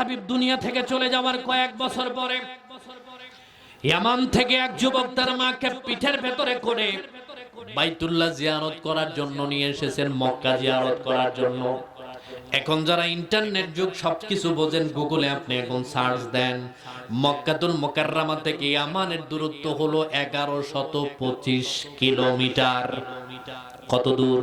হাবিব দুনিয়া থেকে চলে যাওয়ার কয়েক বছর পরে ইয়ামান থেকে এক যুবক তার মাকে পিঠের ভেতরে করে বাইতুল্লাহ জিয়ারত করার জন্য নিয়ে এসেছেন, মক্কা জিয়ারত করার জন্য। এখন যারা ইন্টারনেট যুগ সবকিছু বোঝেন, গুগলে আপনি এখন সার্চ দেন, মক্কাতুল মোকাররামা থেকে ইয়ামানের দূরত্ব হলো এগারো শত পঁচিশ কিলোমিটার। কত দূর?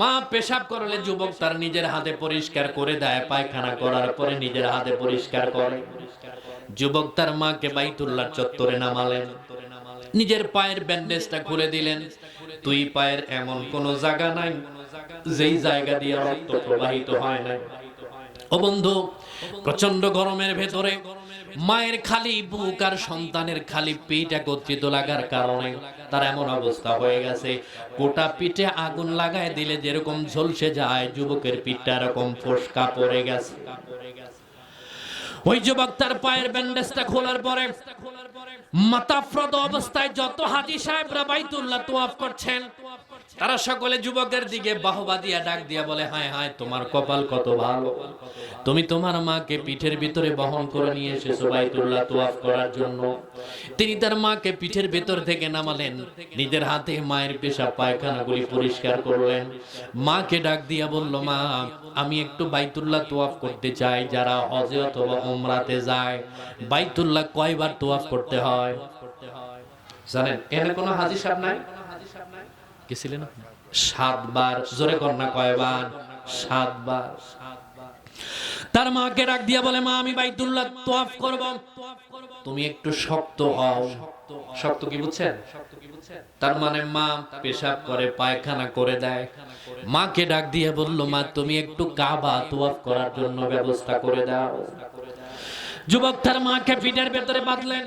মা পেশাব করলে যুবক তার নিজের হাতে পরিষ্কার করে দেয়, পায়খানা করার পরে নিজের হাতে পরিষ্কার করে। যুবক তার মাকে বাইতুল্লাহ চত্বরে নামালেন। নিজের পায়ের ব্যান্ডেজটা খুলে দিলেন। তুই পায়ের এমন কোন জায়গা নাই, যেই জায়গা দিয়ে রক্ত প্রবাহিত হয় না ও বন্ধু প্রচণ্ড গরমের ভেতরে মায়ের খালি বুক আর সন্তানের খালি পিঠ একত্রিত লাগার কারণে তার এমন অবস্থা হয়ে গেছে। গোটা পিঠে আগুন লাগায় দিলে যেরকম ঝলসে যায়, যুবকের পিঠটা এরকম ফোসকা পড়ে গেছে। ওই যুবক তার পায়ের ব্যান্ডেজটা খোলার পরে মাতাফ্রদ অবস্থায় যত হাজি সাহেবরা বাইতুল্লাহ তোয়াফ করছেন তারা সকলে যুবকের দিকে বাহবা দিয়া ডাক দিয়া বলে, হায় হায়, তোমার কপাল কত ভালো। তুমি তোমার মাকে পিঠের ভিতরে বহন করে নিয়ে এসেছ বাইতুল্লাহ তোয়াফ করার জন্য। তিনি তার মাকে পিঠের ভেতর থেকে নামালেন। নিজের হাতে মায়ের পেশা পায়খানাগুলি পরিষ্কার করলেন। মাকে ডাক দিয়া বলল, মা, আমি একটু বাইতুল্লাহ তোয়াফ করতে চাই। যারা হজে অথবা উমরাতে যায়, বাইতুল্লাহ কয়বার তোয়াফ করতে হয়? জানেন, এখানে কোনো হাজি সাহেব নাই? গেছিলেন সাতবার, জোরে কন্যা কয়বার? সাতবার। তার মাকে ডাক দিয়া বলে, মা, আমি তোয়াফ করব। তুমি একটু শক্ত হও। শক্ত কি বুঝছেন? তার মানে মা পেশাব করে, পায়খানা করে দেয়। মাকে ডাক দিয়ে বলল, মা, তুমি একটু কাবা তোয়াফ করার জন্য ব্যবস্থা করে দাও। যুবক তার মাকে পিঠের ভেতরে বাঁধলেন।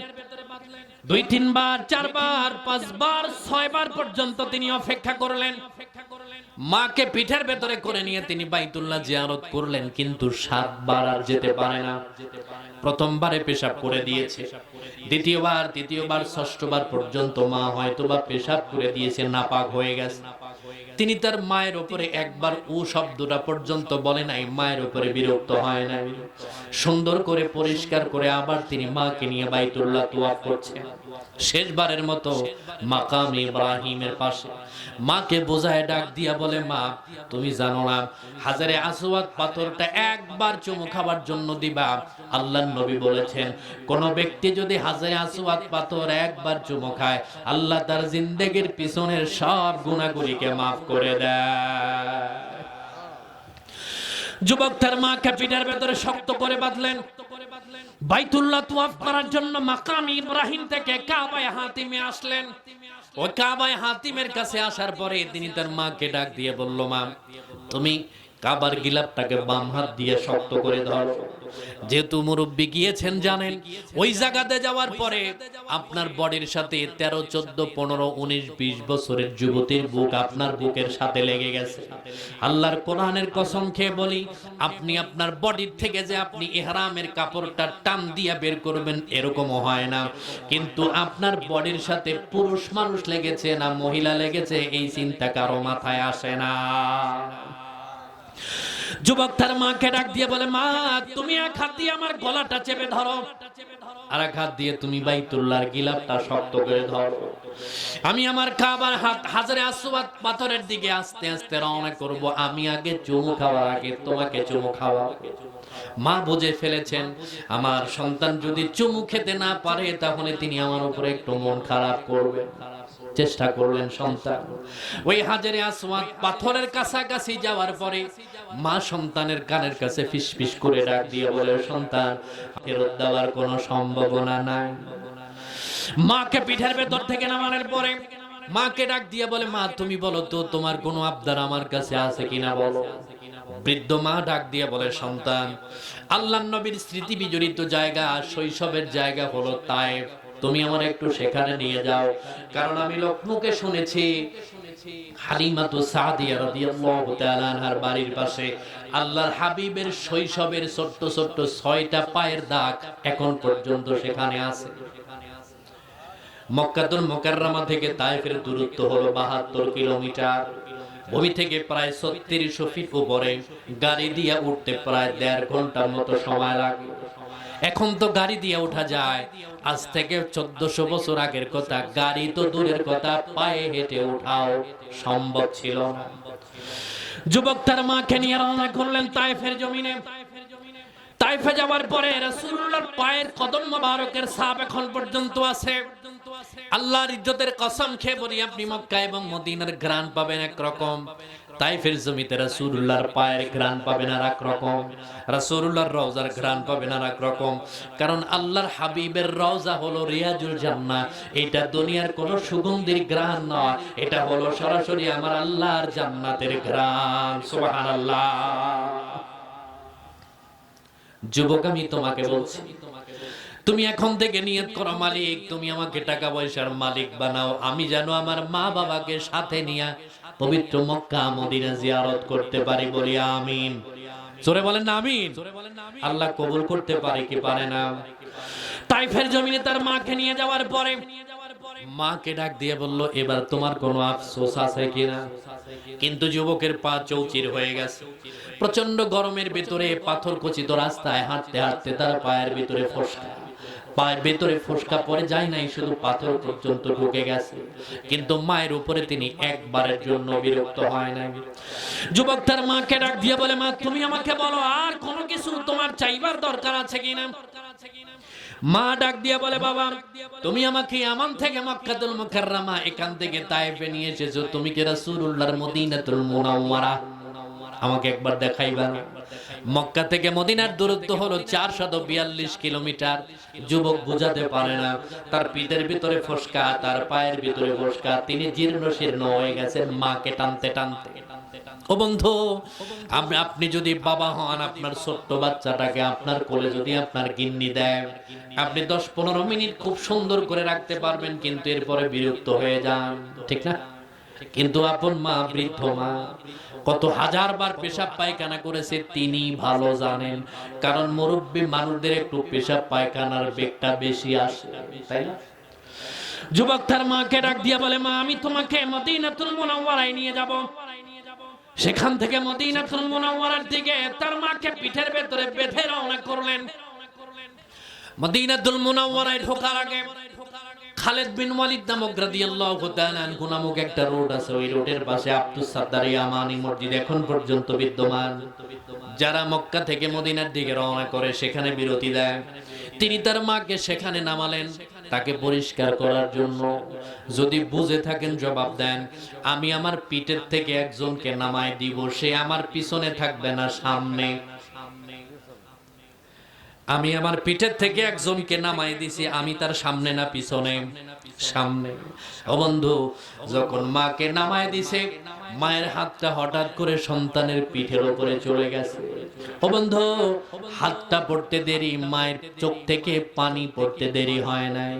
দুই তিনবার, চারবার, পাঁচবার, ছয়বার পর্যন্ত তিনি অপেক্ষা করলেন। মাকে পিঠের ভেতরে করে নিয়ে তিনি বাইতুল্লাহ জিয়ারত করলেন, কিন্তু সাতবার আর যেতে পারে না। প্রথমবারে পেশাব করে দিয়েছে। দ্বিতীয়বার, তৃতীয়বার, ষষ্ঠবার পর্যন্ত মা হয়তো বা পেশাব করে দিয়েছে, নাপাক হয়ে গেছে। তিনি তার মায়ের উপরে একবার ও শব্দটা পর্যন্ত বলে নাই, মায়ের উপরে বিরক্ত হয় নাই। সুন্দর করে পরিষ্কার করে আবার তিনি মাকে নিয়ে বাইতুল্লাহ তোয়াফ করছেন শেষবারের মতো মাকাম ইব্রাহিমের পাশে। মাকে বোঝায় ডাক দিয়া বলে, মা, তুমি জানো না, হাজারে আসওয়াদ পাথরটা একবার চুমু খাবার জন্য দিবা। আল্লাহ নবী বলেছেন, কোন ব্যক্তি যদি হাজারে আসওয়াদ পাথর একবার চুমু খায়, আল্লাহ তার জিন্দেগির পিছনের সব গুণাগুলিকে মাফ করে দেয়। যুবক তার মাকে পিঠের ভেতরে শক্ত করে বাঁধলেন। বাইতুল্লাহ তুয়াফ করার জন্য মাকাম ইব্রাহিম থেকে কাবায় হাতিমে আসলেন। ও কাবায় হাতিমের কাছে আসার পরে তিনি তার মাকে ডাক দিয়ে বলল, মা, তুমি কাবার গিলাপটাকে বাম হাত দিয়ে শক্ত করে ধর। যেহেতু মুরব্বী গিয়েছেন জানেন, ওই জায়গাতে যাওয়ার পরে আপনার বডির সাথে তেরো, চোদ্দ, পনেরো, উনিশ, বিশ বছরের যুবতীর বুক আপনার বুকের সাথে লেগে গেছে। আল্লাহর কোরআনের কসম খেয়ে বলি, আপনি আপনার বডির থেকে যে আপনি এহরামের কাপড়টা টান দিয়ে বের করবেন এরকমও হয় না। কিন্তু আপনার বডির সাথে পুরুষ মানুষ লেগেছে না মহিলা লেগেছে, এই চিন্তা কারও মাথায় আসে না। যুবক তার মাকে ডাক দিয়ে বলে, মা, তুমি এক হাত দিয়ে আমার গলাটা চেপে ধরো। আর এক হাত দিয়ে তুমি বাইতুল্লাহর গিলাপটা শক্ত করে ধরো। আমি আমার কাবার হাত হাজারে আসওয়াদ পাথরের দিকে আস্তে আস্তে রওনা করব। আমি আগে চুমু খাওয়ার আগে তোমাকে চুমু খাওয়া মা বুঝে ফেলেছেন, আমার সন্তান যদি চুমু খেতে না পারে, তাহলে তিনি আমার উপরে একটু মন খারাপ করবে চেষ্টা করলেন সন্তান। ওই হাজারে আসওয়াদ পাথরের কাছাকাছি যাওয়ার পরে মা সন্তানের কানের কাছে ফিসফিস করে ডাক দিয়ে বলে, সন্তান, ফেরত দেওয়ার কোনো সম্ভাবনা নাই। মাকে পিঠের ভেতর থেকে নামানোর পরে মাকে ডাক দিয়ে বলে, মা, তুমি বলো তো, তোমার কোনো আবদার আমার কাছে আছে কিনা বলো? বৃদ্ধ মা ডাক দিয়ে বলে, সন্তান আল্লাহ নবীর স্মৃতি বিজড়িত জায়গা, শৈশবের জায়গা হলো তায়েফ তুমি আমার একটু সেখানে নিয়ে যাও। কারণ আমি লোকমুখে শুনেছি। সাদিয়া রাদিয়াল্লাহু তাআলা আনহার বাড়ির পাশে। আল্লাহর হাবিবের শৈশবের ছোট্ট ছোট্ট ছয়টা পায়ের দাগ এখন পর্যন্ত সেখানে আছে। মক্কাতুল থেকে তায়েফের দূরত্ব হলো 72 কিলোমিটার। ভূমি থেকে প্রায় ছত্রিশশো ফিট উপরে। গাড়ি দিয়ে উঠতে প্রায় দেড় ঘণ্টার মতো সময় লাগে। এখন তো গাড়ি দিয়ে ওঠা যায়। আজ থেকে চোদ্দশো বছর আগের কথা, গাড়ি তো দূরের কথা, পায়ে হেঁটে ওঠাও সম্ভব ছিল যুবক তার মাকে নিয়ে রওনা করলেন তাইফের জমিনে। তাইফে যাওয়ার পরে রাসূলুল্লাহর পায়ের কদম মোবারকের ছাপ এখন পর্যন্ত আছে। আল্লাহর ইজ্জতের কসম খেয়ে বলি, আপনি মক্কা এবং মদিনার গ্রান পাবেন এক রকম তাইফের জমিতে রাসূলুল্লাহর পায়ের গ্রান পাবেন আর এক রকম। রাসূলুল্লাহর রওজার গ্রান পাবেন আর এক রকম। কারণ আল্লাহর হাবিবের রওজা হলো রিয়াজুল জান্নাহ। এটা দুনিয়ার কোন সুগন্ধির গ্রান নয়। এটা হলো সরাসরি আমার আল্লাহর জান্নাতের গ্রান সুবহানাল্লাহ। যুবক, আমি তোমাকে বলছি তুমি এখন থেকে নিয়ত করো, মালিক, তুমি আমাকে টাকা পয়সার মালিক বানাও। আমি যেন আমার মা বাবাকে সাথে নিয়ে পবিত্র মক্কা, মদিনা জিয়ারত করতে পারি, বলি আমিন। জোরে বলেন না আমিন? আল্লাহ কবুল করতে পারে কি পারে না? তাইফের জমিনে তার মাকে নিয়ে যাওয়ার পরে মাকে ডাক দিয়ে বলল, এবার তোমার কোনো আফসোস আছে কিনা কিন্তু যুবকের পা চৌচির হয়ে গেছে। প্রচণ্ড গরমের ভেতরে পাথর খচিত রাস্তায় হাঁটতে হাঁটতে তার পায়ের ভিতরে ফসকা। পায়ের ভেতরে ফসকা পড়ে যায় নাই, শুধু পাথর পর্যন্ত ঢুকে গেছে। কিন্তু মায়ের উপরে তিনি একবারের জন্য বিরক্ত হয় নাই। যুবক তার মাকে ডাক দিয়ে বলে, মা, তুমি আমাকে বলো, আর কোনো কিছু তোমার চাইবার দরকার আছে কিনা মা ডাক দিয়া বলে, বাবা, তুমি আমাকে আমান থেকে মক্কাতুল মুকাররমা এখান থেকে তায়েফে নিয়ে এসেছ। তুমি কি রাসূলুল্লাহর মদিনাতুল মুনাওয়ারা? আমাকে একবার দেখাইবা মক্কা থেকে মদিনার দূরত্ব হলো চারশত বিয়াল্লিশ কিলোমিটার। যুবক বুঝাতে পারে না। তার পিঠের ভিতরে ফসকা, তার পায়ের ভিতরে ফসকা। তিনি জীর্ণ শীর্ণ হয়ে গেছেন মাকে টানতে টানতে। ও বন্ধু আপনি যদি বাবা হন, আপনার ছোট্ট বাচ্চাটাকে আপনার কোলে যদি আপনার গিন্নি দেয়, আপনি দশ পনেরো মিনিট খুব সুন্দর করে রাখতে পারবেন, কিন্তু এরপরে বিরক্ত হয়ে যান। ঠিক না? কিন্তু আপন মা, বৃদ্ধ মা কত হাজার বার পেশাব পায়খানা করেছে তিনি ভালো জানেন। কারণ মুরব্বী মানুষদের একটু পেশাব পায়খানার বেগটা বেশি আসে, তাই না? যুবক তার মাকে ডাক দিয়া বলে, মা, আমি তোমাকে মদিনাতুল মুনাওয়ারায় নিয়ে যাব। সেখান থেকে মদিনাতুল মুনাওয়ারার দিকে তার মাকে পিঠের ভেতরে বেঁধে রওনা করলেন। মদিনাতুল মুনাওয়ারায় ঢোকার আগে খালেদ বিন ওয়ালিদ নামক রাদিয়াল্লাহু তাআলা আনহু নামক একটা রোড আছে, ওই রোডের পাশে আব্দুস সাত্তার ইয়ামানি মসজিদ এখন পর্যন্ত বিদ্যমান। যারা মক্কা থেকে মদিনার দিকে রওনা করে, সেখানে বিরতি দেয়। তিনি তার মাকে সেখানে নামালেন। তাকে পরিষ্কার করার জন্য যদি বুঝে থাকেন জবাব দেন, আমি আমার পিঠের থেকে একজনকে নামায় দিব, সে আমার পিছনে থাকবে না সামনে। আমি আমার পিঠের থেকে একজনকে নামাই দিছি, আমি তার সামনে না, পিছনে। সামনে। ও বন্ধু, যখন মাকে নামায় দিছে, মায়ের হাতটা হঠাৎ করে সন্তানের পিঠের উপরে চলে গেছে। ও বন্ধু, হাতটা পড়তে দেরি, মায়ের চোখ থেকে পানি পড়তে দেরি হয় নাই।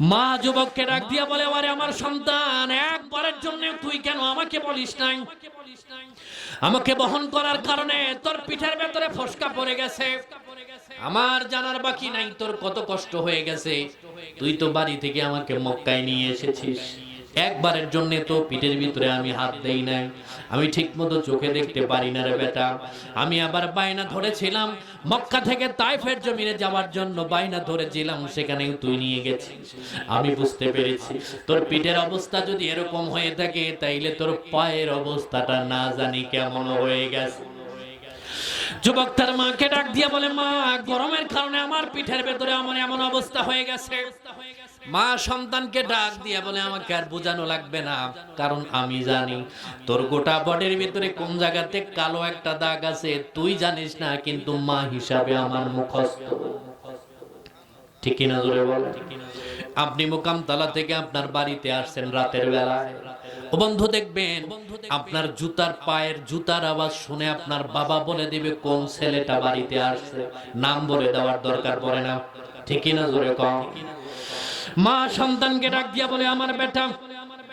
মা যুবককে ডাক দিয়া বলে আরে আমার সন্তান, একবারের জন্য তুই কেন আমাকে বলিস নাই? আমাকে বহন করার কারণে তোর পিঠের ভেতরে ফসকা পড়ে গেছে। আমার জানার বাকি নাই, তোর কত কষ্ট হয়ে গেছে। তুই তো বাড়ি থেকে আমাকে মক্কায় নিয়ে এসেছিস। একবারের জন্য তো পিঠের ভিতরে আমি হাত দেই নাই। আমি ঠিক মতো চোখে দেখতে পারি না রে বেটা। আমি আবার বায়না ধরেছিলাম, মক্কা থেকে তাইফের জমিনে যাওয়ার জন্য বায়না ধরেছিলাম সেখানে তুই নিয়ে গেছিস। আমি বুঝতে পেরেছি, তোর পিঠের অবস্থা যদি এরকম হয়ে থাকে, তাইলে তোর পায়ের অবস্থাটা না জানি কেমন হয়ে গেছে। যুবক তার মাকে ডাক দিয়ে বলে, মা, গরমের কারণে আমার পিঠের ভেতরে আমার এমন অবস্থা হয়ে গেছে। মা সন্তানকে ডাক দিয়ে বলে, আমাকে আর বোঝানো লাগবে না, কারণ আমি জানি তোর গোটা বডির ভিতরে কোন জায়গাতে কালো একটা দাগ আছে, তুই জানিস না, কিন্তু মা হিসাবে আমার মুখস্থ। ঠিক কিনা জোরে বল? আপনি মুকাম তালা থেকে আপনার বাড়িতে আসছেন রাতের বেলায়। ও বন্ধু দেখবেন, আপনার জুতার পায়ের জুতার আওয়াজ শুনে আপনার বাবা বলে দিবে, কোন ছেলেটা বাড়িতে আসছে? নাম বলে দেওয়ার দরকার পড়ে না। ঠিকই না জোরে কম মা সন্তানকে ডাক দিয়া বলে, আমার বেটা,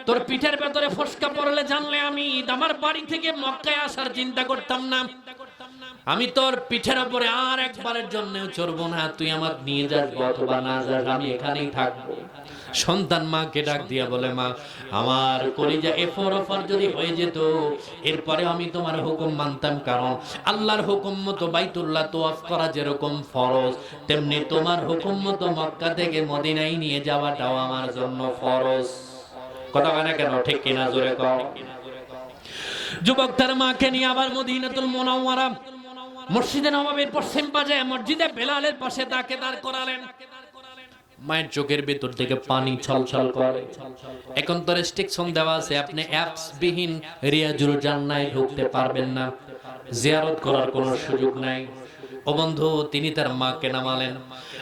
তোর পিঠের ভেতরে ফসকা পড়লে জানলে আমি, আমার বাড়ি থেকে মক্কায় আসার চিন্তা করতাম না। আমি তোর পিঠের উপরে আর একবারের জন্য চড়বো না। তুই আমার নিয়ে যাস অথবা না যাস আমি এখানেই থাকব। সন্তান মাকে ডাক দিয়া বলে, মা, আমার কলিজা এফর অফর যদি হয়ে যেত, এরপরে আমি তোমার হুকুম মানতাম, কারণ আল্লাহর হুকুম মতো বাইতুল্লাহ তোয়াফ করা যেরকম ফরজ, তেমনি তোমার হুকুম মতো মক্কা থেকে মদিনায় নিয়ে যাওয়াটাও আমার জন্য ফরজ। কথা হয় না কেন? ঠিক কিনা? জোরে কর যুবক তার মাকে নিয়ে আবার মদিনাতুল মোনাওয়ারা মসজিদে নবাবের পশ্চিম পাশে মসজিদে বেলালের পাশে তাকে দাঁড় করালেন। মায়ের চোখের ভেতর থেকে পানি ছলছল করে। এখন তো রেস্ট্রিকশন দেওয়া আছে, আপনি অ্যাপস বিহীন রিয়াজুল জান্নায় ঢুকতে পারবেন না। জিয়ারত করার কোনো সুযোগ নাই। ও বন্ধু, তিনি তার মাকে নামালেন।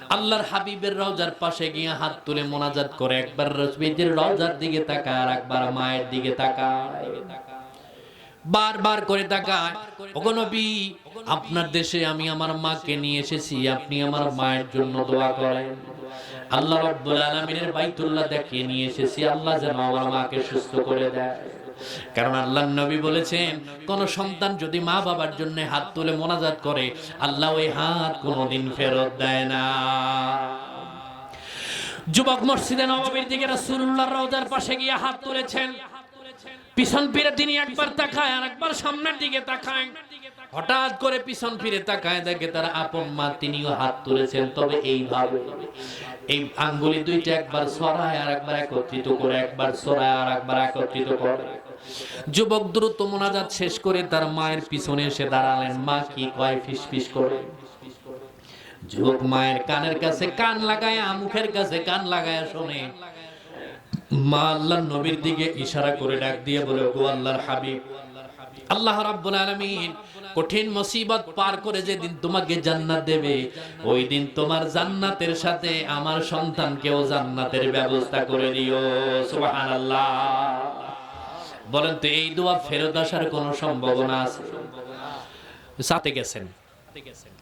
আল্লাহর হাবিবের রওজার পাশে গিয়ে হাত তুলে মোনাজাত করে একবার রসবিদের রওজার দিকে তাকায় আর একবার মায়ের দিকে তাকায়। বারবার করে তাকায়, ওগো নবী আপনার দেশে আমি আমার মাকে নিয়ে এসেছি, আপনি আমার মায়ের জন্য দোয়া করেন। আল্লাহ রাব্বুল আলামিনের বাইতুল্লাহ দেখিয়ে নিয়ে এসেছি, আল্লাহ যেন আমার মাকে সুস্থ করে দেয়। কারণ আল্লাহ নবী বলেছেন, কোন সন্তান যদি মা বাবার জন্য হাত তুলে মোনাজাত করে, আল্লাহ ওই হাত কোনোদিন ফেরত দেয় না। যুবক মসজিদে নবাবির দিকে রাসূলুল্লাহর রওজার পাশে গিয়ে হাত তুলেছেন। পিছন ফিরে তিনি একবার তাকায় আর একবার সামনের দিকে তাকায়। হঠাৎ করে পিছন ফিরে তাকায় দেখে তার আপন মা তিনিও হাত তুলেছেন, তবে এইভাবে। এই আঙ্গুলি দুইটা একবার সরায় আর একবার একত্রিত করে, একবার সরায় আর একবার একত্রিত করে। যুবক দ্রুত মোনাজাত শেষ করে তার মায়ের পিছনে এসে দাঁড়ালেন। মা কি কয়? ফিস ফিস করে। যুবক মায়ের কানের কাছে কান লাগায়, মুখের কাছে কান লাগায় শোনে। মা আল্লাহর নবীর দিকে ইশারা করে ডাক দিয়ে বলে গো আল্লাহর হাবিব আল্লাহ রাব্বুল আলামিন কঠিন মুসিবত পার করে যেদিন তোমাকে জান্নাত দেবে ওই দিন তোমার জান্নাতের সাথে আমার সন্তানকেও জান্নাতের ব্যবস্থা করে দিও। সুবহানাল্লাহ। বলেন তো, এই দোয়া ফেরত আসার কোনো সম্ভাবনা আছে? সাথে গেছেন।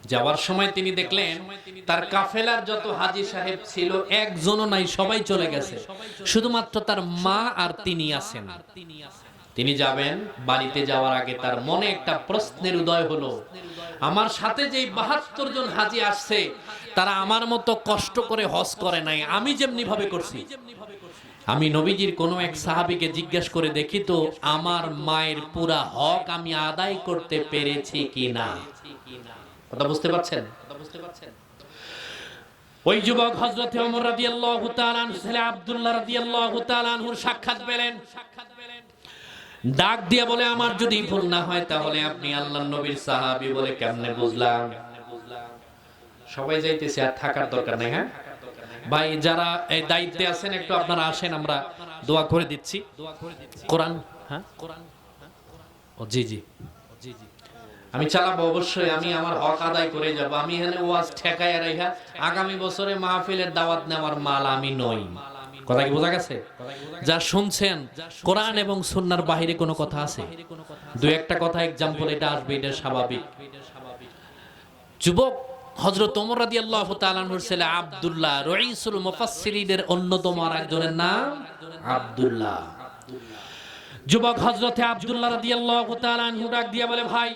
যাওয়ার সময় তিনি দেখলেন, তার কাফেলার যত হাজি সাহেব ছিল, একজনও নাই, সবাই চলে গেছে। শুধুমাত্র তার মা আর তিনি আছেন। তিনি যাবেন বাড়িতে যাওয়ার আগে তার মনে একটা প্রশ্নের উদয় হলো। আমার সাথে যে বাহাত্তর জন হাজি আসছে, তারা আমার মতো কষ্ট করে হজ করে নাই। আমি যেমনি ভাবে করছি। আমি নবীজির কোনো এক সাহাবিকে জিজ্ঞেস করে দেখি তো, আমার মায়ের পুরা হক আমি আদায় করতে পেরেছি কি না কথা বুঝতে পারছেন? ওই যুবক হযরত ওমর রাদিয়াল্লাহু তাআলা আনহু, ছেলে আব্দুল্লাহ রাদিয়াল্লাহু তাআলা আনহুর সাক্ষাৎ পেলেন। ডাক দিয়ে বলে, আমার যদি ভুল না হয়, তাহলে আপনি আল্লাহর নবীর সাহাবী বলে কেমনে বুঝলাম? সবাই যাইতেছে, আর থাকার দরকার নেই হ্যাঁ? ভাই, যারা এই দায়িত্বে আছেন, একটু আপনারা আসেন, আমরা দোয়া করে দিচ্ছি। কোরআন হ্যাঁ? কোরআন ও, জি জি। আমি চালাবো, অবশ্যই, আমি আমার হক আদায় করে যাব। আমি এখানে ওয়াজ ঠেকায় রেখা আগামী বছরে মাহফিলের দাওয়াত নেওয়ার মাল আমি নই। কথা কি বোঝা গেছে? যা শুনছেন, কোরআন এবং সুন্নার বাহিরে কোনো কথা আছে? দুই একটা কথা এক্সাম্পল এটা আসবে, এটা স্বাভাবিক। যুবক হজরত ওমর রাদিয়াল্লাহু তাআলা আনহুর ছেলে আব্দুল্লাহ, রাইসুল মুফাসসিরিনের অন্যতম আর একজনের নাম আব্দুল্লাহ। যুবক হযরতে আব্দুল্লাহ রাদিয়াল্লাহু তাআলা ডাক দিয়ে বলে, ভাই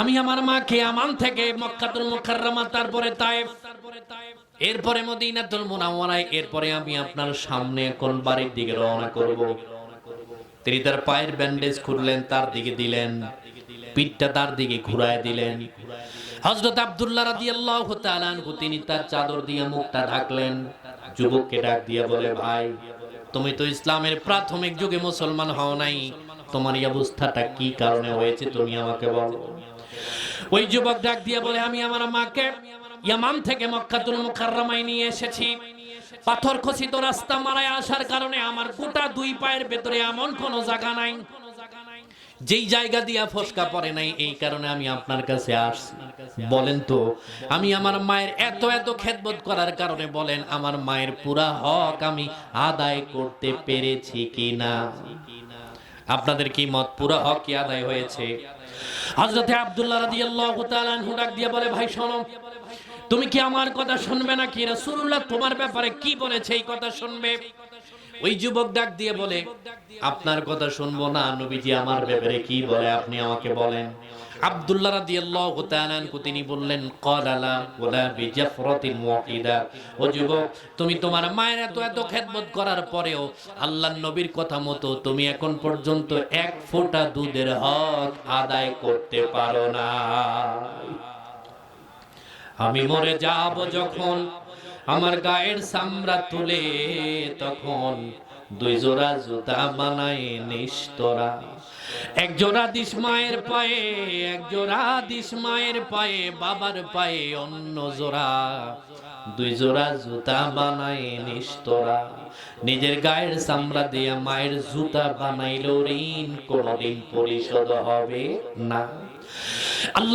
আমি আমার মাকে আমান থেকে মক্কাতুল মুকাররমা, তারপরে তায়েফ, এরপরে মদিনাতুল মুনাওয়ারায়, এরপরে আমি আপনার সামনে কোন বাড়ির দিকে রওনা করব। তিনি তার পায়ের ব্যান্ডেজ খুললেন, তার দিকে দিলেন, পিঠটা তার দিকে ঘুরায় দিলেন। হযরত আব্দুল্লাহ রাদিয়াল্লাহু তাআলা আনহু, তিনি তার চাদর দিয়ে মুখটা ঢাকলেন। যুবককে ডাক দিয়ে বলে, ভাই, তুমি তো ইসলামের প্রাথমিক যুগে মুসলমান হও নাই। তোমার এই অবস্থাটা কি কারণে হয়েছে তুমি আমাকে বলো। ওই যুবক ডাক দিয়ে বলে, আমি আমার মাকে ইয়ামান থেকে মক্কাতুল মুকাররমায় নিয়ে এসেছি। পাথর খচিত রাস্তা মারায় আসার কারণে আমার গোটা দুই পায়ের ভেতরে এমন কোনো জায়গা নাই। যেই জায়গা দিয়া ফসকা পড়ে নাই, এই কারণে আমি আপনার কাছে আসছি। বলেন তো, আমি আমার মায়ের এত এত খেদমত করার কারণে বলেন, আমার মায়ের পুরা হক আমি আদায় করতে পেরেছি কিনা? আপনাদের কি মত পুরা হক কি আদায় হয়েছে? হযরতে আব্দুল্লাহ তাআলা আনহু ডাক দিয়ে বলে, ভাই, শোনো। তুমি কি আমার কথা শুনবে না কি রাসূলুল্লাহ তোমার ব্যাপারে কি বলেছে? এই কথা শুনবে? ওই যুবক ডাক দিয়ে বলে, আপনার কথা শুনব না। নবীজি আমার ব্যাপারে কি বলে? আপনি আমাকে বলেন। আব্দুল্লাহ রাদিয়াল্লাহু তাআলা তিনি বললেন ক্বালালা ওয়ালা বিজাফরাতিন ওয়াহিদা। ও যুবক, তুমি তোমার মায়ের এত এত খেদমত করার পরেও আল্লাহর নবীর কথা মতো তুমি এখন পর্যন্ত এক ফোঁটা দুধের হক আদায় করতে পারো না। আমি মরে যাব যখন আমার গায়ের চামড়া তুলে, তখন দুই জোড়া জুতা বানাই নিস্তরা এক জোড়া দিস মায়ের পায়ে, এক জোড়া দিস মায়ের পায়ে, বাবার পায়ে অন্য জোড়া। দুই জোড়া জুতা বানাই নিস্তরা নিজের গায়ের চামড়া দিয়া মায়ের জুতা বানাইল ঋণ কোনদিন পরিশোধ হবে না। আল্লাহ